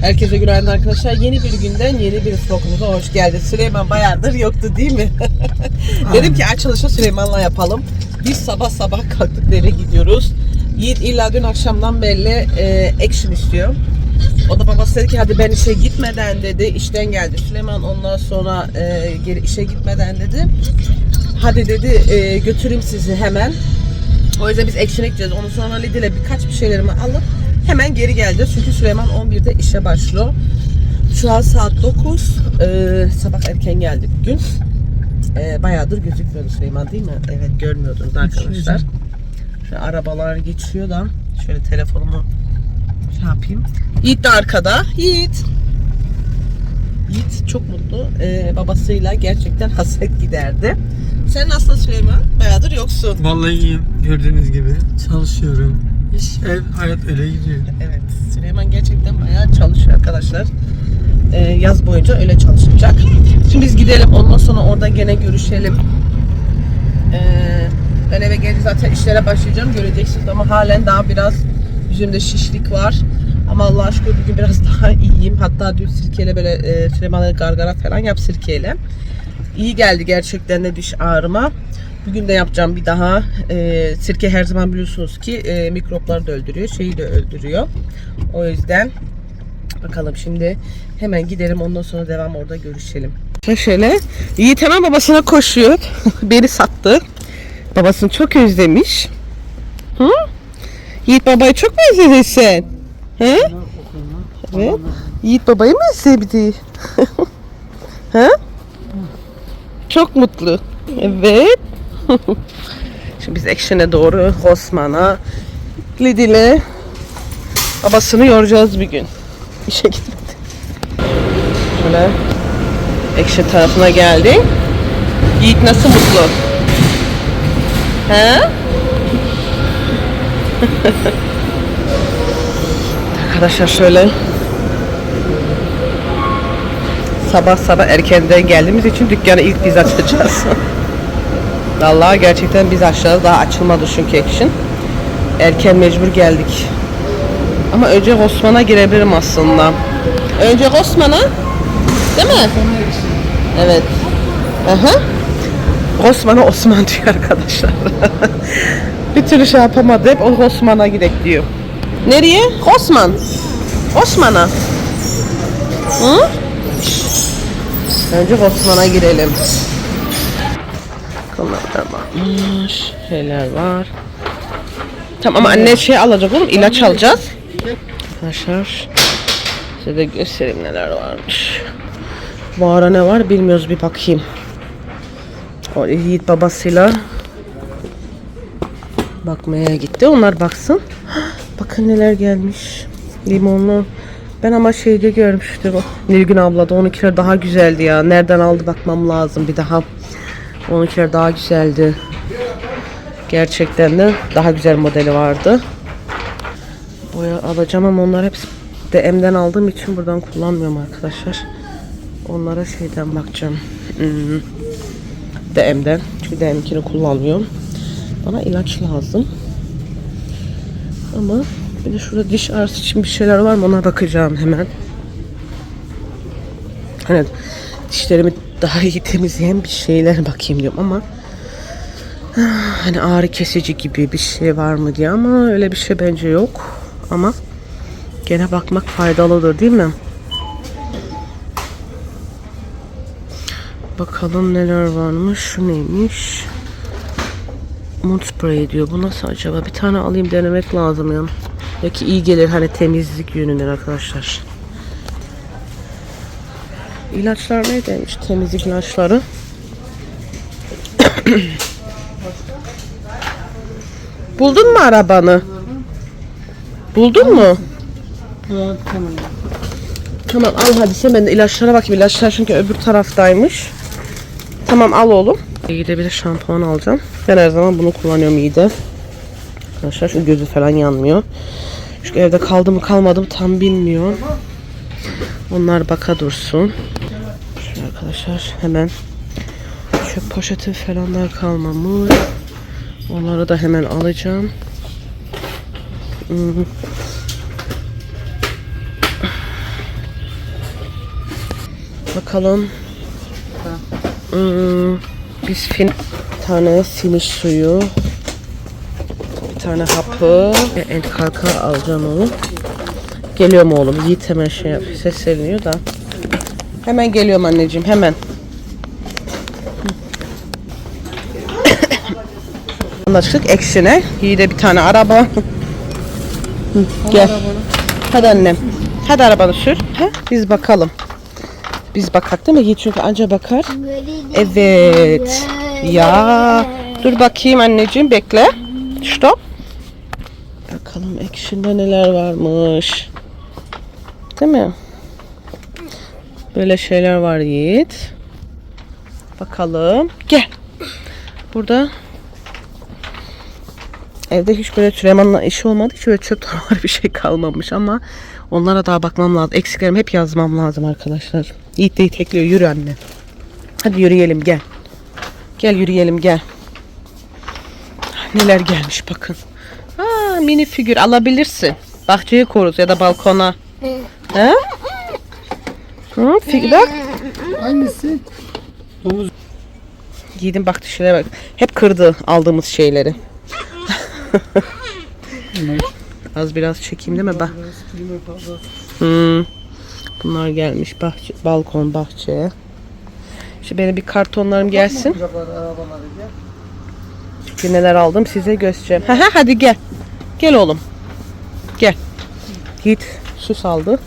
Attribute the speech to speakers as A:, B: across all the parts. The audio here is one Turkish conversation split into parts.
A: Herkese günaydın arkadaşlar. Yeni bir günden yeni bir vlogumuza hoş geldiniz. Süleyman bayağıdır yoktu değil mi? Dedim ki açılışı Süleyman'la yapalım. Biz sabah sabah kalktık eve gidiyoruz. Yiğit illa dün akşamdan belli e, action istiyor. O da babası dedi ki hadi ben işe gitmeden dedi. işten geldi Süleyman ondan sonra e, geri işe gitmeden dedi. Hadi dedi e, götüreyim sizi hemen. O yüzden biz action'a gideceğiz. Ondan sonra Lidl'e birkaç bir şeylerimi alıp hemen geri geleceğiz. Çünkü Süleyman 11'de işe başlıyor. Şu an saat 9. Ee, sabah erken geldik bugün. Ee, bayağıdır gözükmüyordu Süleyman değil mi? Evet görmüyordunuz arkadaşlar. Şu arabalar geçiyor da şöyle telefonumu şey yapayım. Yiğit de arkada. Yiğit. Yiğit çok mutlu. Ee, babasıyla gerçekten hasret giderdi. Sen nasılsın Süleyman? Bayağıdır yoksun.
B: Vallahi iyiyim. Gördüğünüz gibi çalışıyorum. İş, ev, hayat öyle gidiyor.
A: Evet, Süleyman gerçekten bayağı çalışıyor arkadaşlar. Ee, yaz boyunca öyle çalışacak. Şimdi biz gidelim, ondan sonra orada gene görüşelim. Ee, ben eve gelince zaten işlere başlayacağım, göreceksiniz ama halen daha biraz yüzümde şişlik var. Ama Allah'a şükür bugün biraz daha iyiyim. Hatta dün sirkeyle böyle e, Süleyman'a gargara falan yap sirkeyle. İyi geldi gerçekten de diş ağrıma. Bugün de yapacağım bir daha. Ee, sirke her zaman biliyorsunuz ki e, mikropları da öldürüyor, şeyi de öldürüyor. O yüzden bakalım şimdi hemen gidelim ondan sonra devam orada görüşelim. Şöyle Yiğit hemen babasına koşuyor. Beni sattı. Babasını çok özlemiş. Hı? Yiğit babayı çok mu özledin sen? Hı? Evet. Yiğit babayı mı sevdi? Hı? Çok mutlu. Evet. Şimdi biz Ekşen'e doğru Osman'a, Lidl'e babasını yoracağız bir gün. İşe gitmedi. Şöyle Ekşen tarafına geldik. Yiğit nasıl mutlu? He? Arkadaşlar şöyle sabah sabah erkenden geldiğimiz için dükkanı ilk biz açacağız. Vallahi gerçekten biz aşağıda daha açılmadı çünkü action. Erken mecbur geldik. Ama önce Osman'a girebilirim aslında. Önce Osman'a değil mi? Evet. Aha. Osman'a Osman diyor arkadaşlar. bir türlü şey yapamadı. Hep o Osman'a gidek diyor. Nereye? Osman. Osman'a. Hı? Önce Osman'a girelim. Bunlardan varmış. Şeyler var. Tamam ama anne şey alacak oğlum ilaç alacağız. Arkadaşlar size de göstereyim neler varmış. Bu ara ne var bilmiyoruz bir bakayım. O Yiğit babasıyla bakmaya gitti. Onlar baksın. Bakın neler gelmiş. Limonlu. Ben ama şeyde görmüştüm. Nilgün abla da onunkiler daha güzeldi ya. Nereden aldı bakmam lazım bir daha. Onunkiler daha güzeldi. Gerçekten de daha güzel modeli vardı. Boya alacağım ama onlar hepsi DM'den aldığım için buradan kullanmıyorum arkadaşlar. Onlara şeyden bakacağım. Hmm. DM'den. Çünkü DM'kini kullanmıyorum. Bana ilaç lazım. Ama bir de şurada diş ağrısı için bir şeyler var mı ona bakacağım hemen. Hani dişlerimi daha iyi temizleyen bir şeyler bakayım diyorum ama ah, hani ağrı kesici gibi bir şey var mı diye ama öyle bir şey bence yok. Ama gene bakmak faydalıdır değil mi? Bakalım neler varmış. Şu neymiş? Mood spray diyor. Bu nasıl acaba? Bir tane alayım denemek lazım ya. Belki iyi gelir hani temizlik yönünden arkadaşlar. İlaçlar neydeymiş? Temizlik ilaçları. Buldun mu arabanı? Buldun mu?
B: Evet, tamam.
A: Tamam al hadi sen ben de ilaçlara bakayım. İlaçlar çünkü öbür taraftaymış. Tamam al oğlum. İyi bir de şampuan alacağım. Ben her zaman bunu kullanıyorum iyi de. Arkadaşlar şu gözü falan yanmıyor. Çünkü evde kaldı mı kalmadı mı tam bilmiyorum. Onlar baka dursun. Arkadaşlar hemen çöp poşeti falanlar kalmamış. Onları da hemen alacağım. Hmm. Bakalım. Hmm, biz fin tane siniş suyu. Bir tane hapı. En kalka alacağım onu. Geliyor mu oğlum? Yiğit hemen şey yap. Sesleniyor da. Hemen geliyorum anneciğim hemen. Anlaştık ekşine. Yiğit'e bir tane araba. Gel. Hadi annem. Hadi arabanı sür. Ha? Biz bakalım. Biz bakak değil mi? Yiğit çünkü anca bakar. Evet. Ya. Dur bakayım anneciğim bekle. Stop. Bakalım ekşinde neler varmış. Değil mi? Böyle şeyler var Yiğit. Bakalım. Gel. Burada Evde hiç böyle Süleyman'la işi olmadı. Hiç böyle çöp torbaları bir şey kalmamış ama onlara daha bakmam lazım. Eksiklerimi hep yazmam lazım arkadaşlar. Yiğit de tekliyor. Yürü anne. Hadi yürüyelim gel. Gel yürüyelim gel. Neler gelmiş bakın. Aa, mini figür alabilirsin. Bahçeye koruz ya da balkona. He? Hı, bak.
B: Hangisi? Domuz.
A: Yiğit'in baktığı şeylere bak. Hep kırdı aldığımız şeyleri. Az biraz çekeyim değil mi? Bak. Hmm. Bunlar gelmiş bahçe, balkon bahçeye. Şimdi benim bir kartonlarım gelsin. Çünkü neler aldım size göstereceğim. Ha, ha, hadi gel. Gel oğlum. Gel. Git. Süs aldı.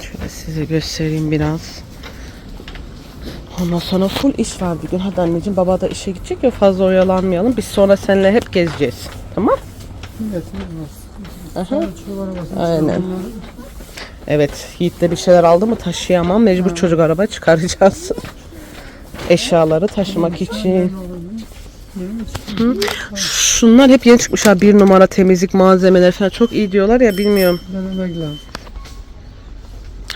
A: Şöyle size göstereyim biraz. Ondan sonra full iş var bir gün. Hadi anneciğim baba da işe gidecek ya fazla oyalanmayalım. Biz sonra seninle hep gezeceğiz. Tamam? Aha. Aynen. Evet. Yiğit de bir şeyler aldı mı taşıyamam. Mecbur çocuk araba çıkaracağız. Eşyaları taşımak için. Hı. Şunlar hep yeni çıkmış ha. Bir numara temizlik malzemeleri falan. Çok iyi diyorlar ya bilmiyorum.
B: Denemek lazım.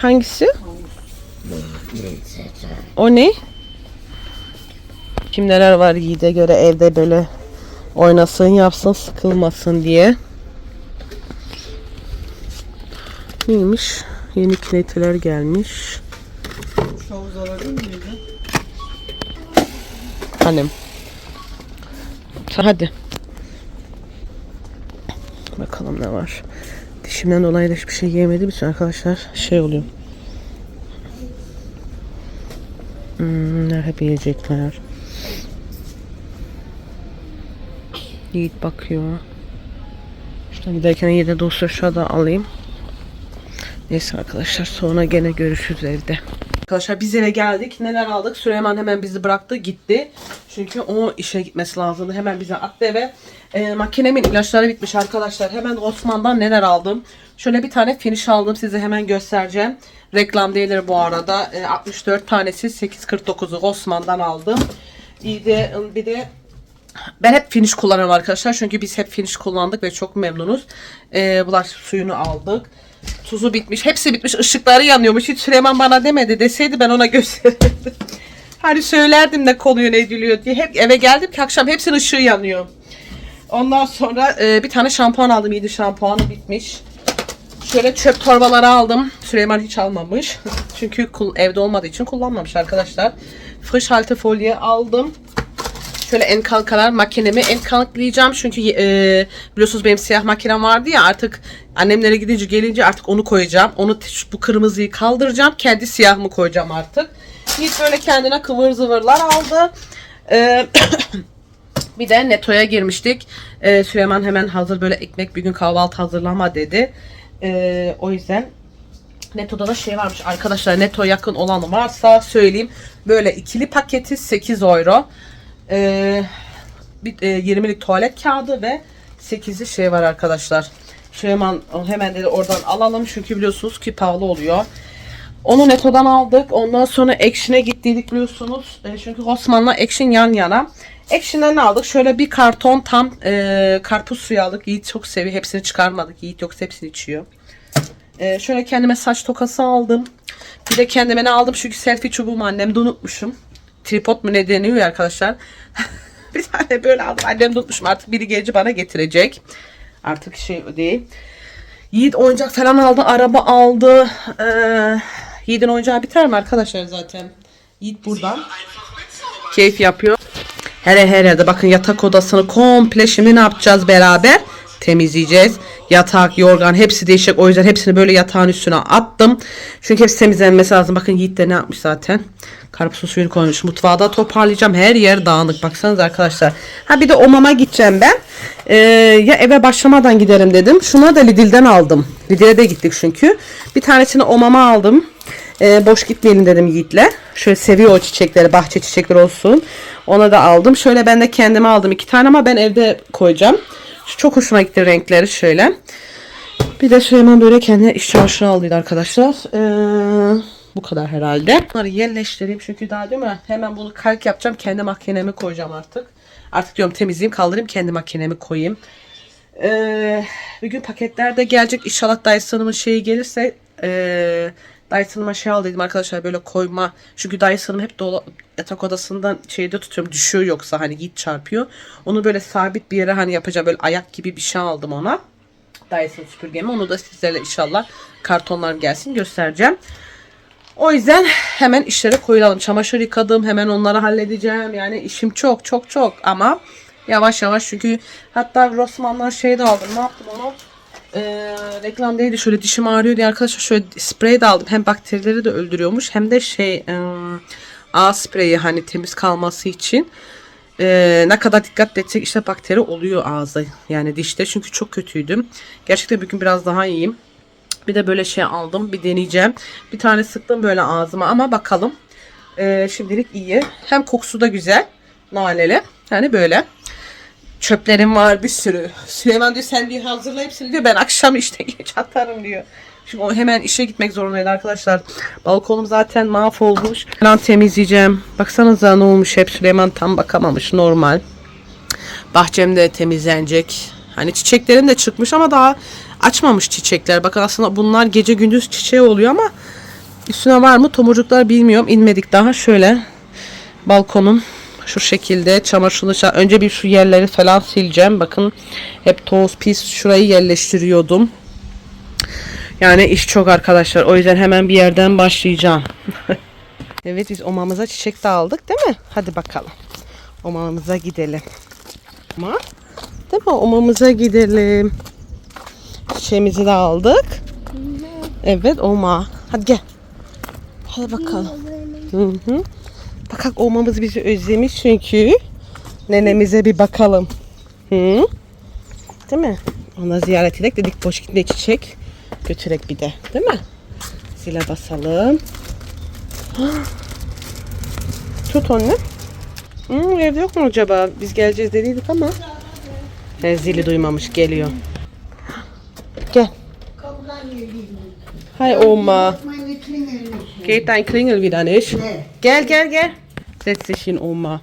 A: Hangisi? O ne? Kim neler var Yiğit'e göre evde böyle oynasın yapsın sıkılmasın diye. Neymiş? Yeni kinetiler gelmiş.
B: Şu havuz alabilir?
A: Annem. Hadi. Bakalım ne var. Dişimden dolayı da hiçbir şey yemediğim için arkadaşlar şey oluyor. Hmm, hep yiyecekler. Yiğit bakıyor. Şuradan giderken yine dosya da alayım. Neyse arkadaşlar sonra gene görüşürüz evde. Arkadaşlar biz eve geldik. Neler aldık? Süleyman hemen bizi bıraktı gitti. Çünkü o işe gitmesi lazımdı. Hemen bize attı eve. E, makinemin ilaçları bitmiş arkadaşlar. Hemen Osman'dan neler aldım? Şöyle bir tane finish aldım. Size hemen göstereceğim. Reklam değildir bu arada. E, 64 tanesi 8.49'u Osman'dan aldım. Bir de, bir de ben hep finish kullanıyorum arkadaşlar. Çünkü biz hep finish kullandık ve çok memnunuz. Ee, bulaş suyunu aldık. Tuzu bitmiş. Hepsi bitmiş. Işıkları yanıyormuş. Hiç Süleyman bana demedi. Deseydi ben ona gösterirdim. hani söylerdim ne konuyor ne ediliyor diye. Hep eve geldim ki akşam hepsinin ışığı yanıyor. Ondan sonra e, bir tane şampuan aldım. 7 şampuanı bitmiş. Şöyle çöp torbaları aldım. Süleyman hiç almamış. Çünkü evde olmadığı için kullanmamış arkadaşlar. Fış halte folye aldım. Şöyle en kalkalar makinemi en kalklayacağım çünkü e, biliyorsunuz benim siyah makinem vardı ya artık annemlere gidince gelince artık onu koyacağım. Onu bu kırmızıyı kaldıracağım. Kendi siyahımı koyacağım artık. Yiğit böyle kendine kıvır zıvırlar aldı. E, bir de Neto'ya girmiştik. E, Süleyman hemen hazır böyle ekmek bir gün kahvaltı hazırlama dedi. E, o yüzden Neto'da da şey varmış arkadaşlar Neto yakın olanı varsa söyleyeyim. Böyle ikili paketi 8 euro. Ee, bir, e, 20'lik tuvalet kağıdı ve 8'li şey var arkadaşlar. Süleyman hemen dedi oradan alalım çünkü biliyorsunuz ki pahalı oluyor. Onu Neto'dan aldık. Ondan sonra Action'e gittiydik biliyorsunuz. E, çünkü Osman'la Action yan yana. Action'dan ne aldık? Şöyle bir karton tam e, karpuz suyu aldık. Yiğit çok seviyor. Hepsini çıkarmadık. Yiğit yoksa hepsini içiyor. E, şöyle kendime saç tokası aldım. Bir de kendime ne aldım? Çünkü selfie çubuğumu annemde unutmuşum. Tripod mu ne deniyor arkadaşlar. bir tane böyle aldım. Annem unutmuşum. Artık biri gelince bana getirecek. Artık şey değil. Yiğit oyuncak falan aldı. Araba aldı. Ee, Yiğit'in oyuncağı biter mi arkadaşlar zaten? Yiğit buradan. Keyif yapıyor. Her her yerde bakın yatak odasını komple şimdi ne yapacağız beraber? Temizleyeceğiz. Yatak, yorgan hepsi değişecek. O yüzden hepsini böyle yatağın üstüne attım. Çünkü hepsi temizlenmesi lazım. Bakın Yiğit de ne yapmış zaten. Karpuz suyunu koymuş. Mutfağı da toparlayacağım. Her yer dağınık. Baksanıza arkadaşlar. Ha bir de omama gideceğim ben. Ee, ya eve başlamadan giderim dedim. Şuna da Lidl'den aldım. Lidl'e de gittik çünkü. Bir tanesini omama aldım. Ee, boş gitmeyelim dedim Yiğit'le. Şöyle seviyor o çiçekleri. Bahçe çiçekleri olsun. Ona da aldım. Şöyle ben de kendime aldım iki tane ama ben evde koyacağım. Çok hoşuma gitti renkleri şöyle. Bir de Süleyman böyle kendine iş çamaşırı aldıydı arkadaşlar. Ee, bu kadar herhalde. Bunları yerleştireyim çünkü daha değil mi? Hemen bunu kalk yapacağım. Kendi makinemi koyacağım artık. Artık diyorum temizleyeyim kaldırayım kendi makinemi koyayım. Ee, bir gün paketler de gelecek. İnşallah Dyson'ımın şeyi gelirse ee, Dyson'ıma şey al dedim arkadaşlar böyle koyma. Çünkü Dyson'ım hep dola, yatak odasından şeyde tutuyorum. Düşüyor yoksa hani git çarpıyor. Onu böyle sabit bir yere hani yapacağım. Böyle ayak gibi bir şey aldım ona. Dyson süpürgemi. Onu da sizlerle inşallah kartonlarım gelsin göstereceğim. O yüzden hemen işlere koyulalım. Çamaşır yıkadım. Hemen onları halledeceğim. Yani işim çok çok çok ama yavaş yavaş çünkü hatta Rossmann'dan şey de aldım. Ne yaptım onu? Ee, reklamdaydı şöyle dişim ağrıyor diye arkadaşlar şöyle sprey de aldım. Hem bakterileri de öldürüyormuş hem de şey ım, ağız spreyi hani temiz kalması için. Ee, ne kadar dikkat etsek işte bakteri oluyor ağızda yani dişte çünkü çok kötüydüm. Gerçekten bugün biraz daha iyiyim. Bir de böyle şey aldım bir deneyeceğim. Bir tane sıktım böyle ağzıma ama bakalım. Ee, şimdilik iyi. Hem kokusu da güzel. Naneli. Yani böyle. Çöplerim var bir sürü. Süleyman diyor sen diyor hazırla hepsini diyor. Ben akşam işte geç atarım diyor. Şimdi o hemen işe gitmek zorundaydı arkadaşlar. Balkonum zaten mahvolmuş. Ben temizleyeceğim. Baksanıza ne olmuş hep Süleyman tam bakamamış normal. Bahçem de temizlenecek. Hani çiçeklerim de çıkmış ama daha açmamış çiçekler. Bakın aslında bunlar gece gündüz çiçeği oluyor ama üstüne var mı tomurcuklar bilmiyorum. İnmedik daha. Şöyle balkonum şu şekilde çamaşırlı ça- önce bir şu yerleri falan sileceğim. Bakın hep toz pis şurayı yerleştiriyordum. Yani iş çok arkadaşlar. O yüzden hemen bir yerden başlayacağım. evet biz omamıza çiçek de aldık değil mi? Hadi bakalım. Omamıza gidelim. Ama değil mi? Omamıza gidelim. Çiçeğimizi de aldık. Evet oma. Hadi gel. Hadi bakalım. Hı hı. Bakak olmamız bizi özlemiş çünkü. Nenemize bir bakalım. Hı? Değil mi? Ona ziyaret edelim dedik boş gitme çiçek. Götürek bir de. Değil mi? Zile basalım. Tut onu. Hmm, evde yok mu acaba? Biz geleceğiz dediydik ama. He, zili duymamış geliyor. Gel. Hi Oma. Geht dein Klingel wieder nicht?
C: Nee.
A: Gel gel gel. Setz dich hin Oma.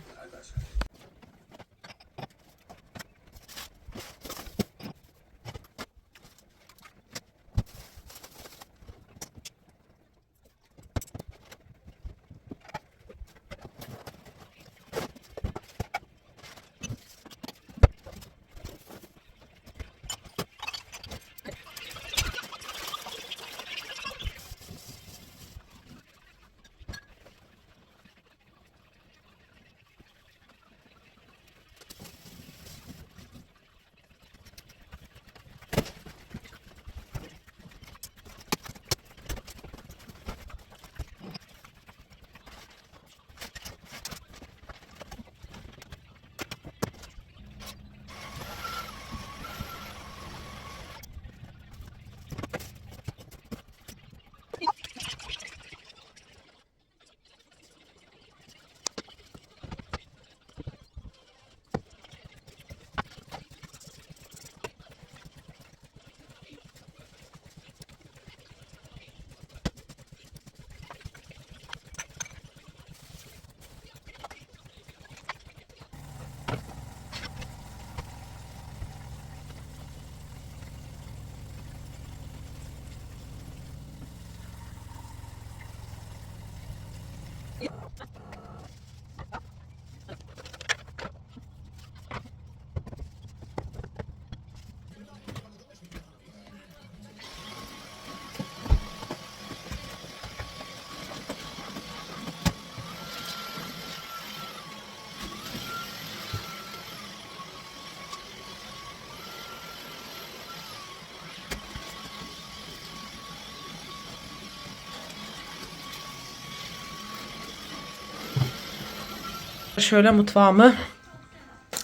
A: Şöyle mutfağımı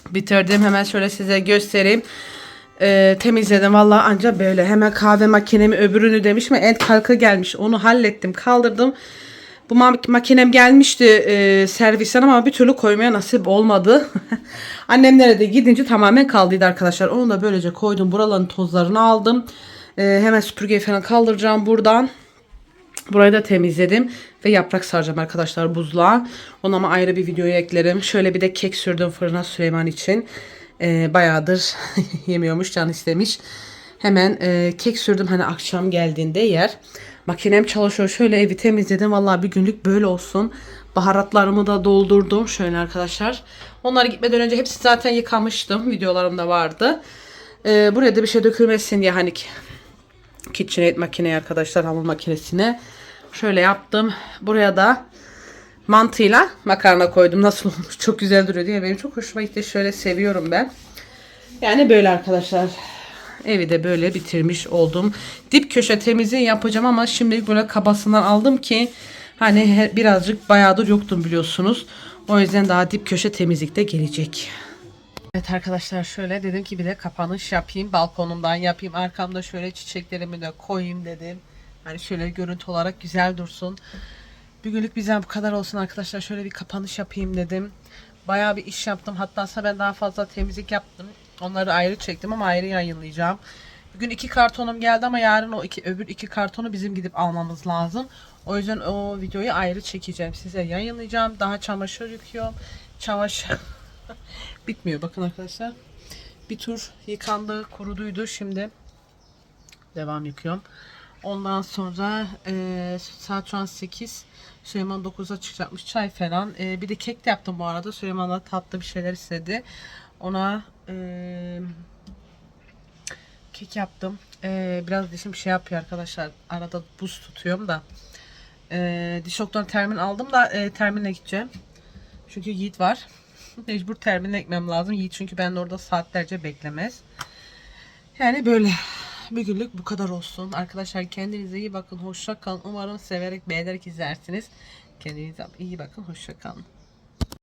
A: bitirdim. Hemen şöyle size göstereyim. Ee, temizledim valla anca böyle. Hemen kahve makinemi öbürünü demiş mi? Et kalka gelmiş. Onu hallettim kaldırdım. Bu ma- makinem gelmişti e, servisten ama bir türlü koymaya nasip olmadı. Annemlere de gidince tamamen kaldıydı arkadaşlar. Onu da böylece koydum. Buraların tozlarını aldım. E, hemen süpürgeyi falan kaldıracağım buradan. Burayı da temizledim ve yaprak saracağım arkadaşlar buzluğa. Ona ama ayrı bir videoya eklerim. Şöyle bir de kek sürdüm fırına Süleyman için. Ee, bayağıdır yemiyormuş, can istemiş. Hemen e, kek sürdüm hani akşam geldiğinde yer. Makinem çalışıyor. Şöyle evi temizledim. Vallahi bir günlük böyle olsun. Baharatlarımı da doldurdum. Şöyle arkadaşlar. Onlar gitmeden önce hepsi zaten yıkamıştım. Videolarımda vardı. Ee, buraya da bir şey dökülmesin diye hani KitchenAid makineye arkadaşlar hamur makinesine. Şöyle yaptım. Buraya da mantıyla makarna koydum. Nasıl olmuş? Çok güzel duruyor diye benim çok hoşuma gitti. Şöyle seviyorum ben. Yani böyle arkadaşlar. Evi de böyle bitirmiş oldum. Dip köşe temizliği yapacağım ama şimdi böyle kabasından aldım ki hani birazcık bayağıdır yoktum biliyorsunuz. O yüzden daha dip köşe temizlikte gelecek. Evet arkadaşlar şöyle dedim ki bir de kapanış yapayım. Balkonumdan yapayım. Arkamda şöyle çiçeklerimi de koyayım dedim. Hani şöyle görüntü olarak güzel dursun. Bugünlük bizden bu kadar olsun arkadaşlar. Şöyle bir kapanış yapayım dedim. Bayağı bir iş yaptım. Hatta ben daha fazla temizlik yaptım. Onları ayrı çektim ama ayrı yayınlayacağım. Bugün iki kartonum geldi ama yarın o iki, öbür iki kartonu bizim gidip almamız lazım. O yüzden o videoyu ayrı çekeceğim. Size yayınlayacağım. Daha çamaşır yıkıyorum. Çamaşır bitmiyor. Bakın arkadaşlar. Bir tur yıkandı, kuruduydu. Şimdi devam yıkıyorum. Ondan sonra e, saat şu an 8. Süleyman 9'a çıkacakmış çay falan. E, bir de kek de yaptım bu arada. Süleyman da tatlı bir şeyler istedi. Ona e, kek yaptım. E, biraz dişim şey yapıyor arkadaşlar. Arada buz tutuyorum da. E, diş doktoruna termin aldım da e, terminle gideceğim. Çünkü Yiğit var. Mecbur terminle gitmem lazım. Yiğit çünkü ben de orada saatlerce beklemez. Yani böyle. Bir günlük bu kadar olsun. Arkadaşlar kendinize iyi bakın. Hoşça kalın. Umarım severek beğenerek izlersiniz. Kendinize iyi bakın. Hoşça kalın.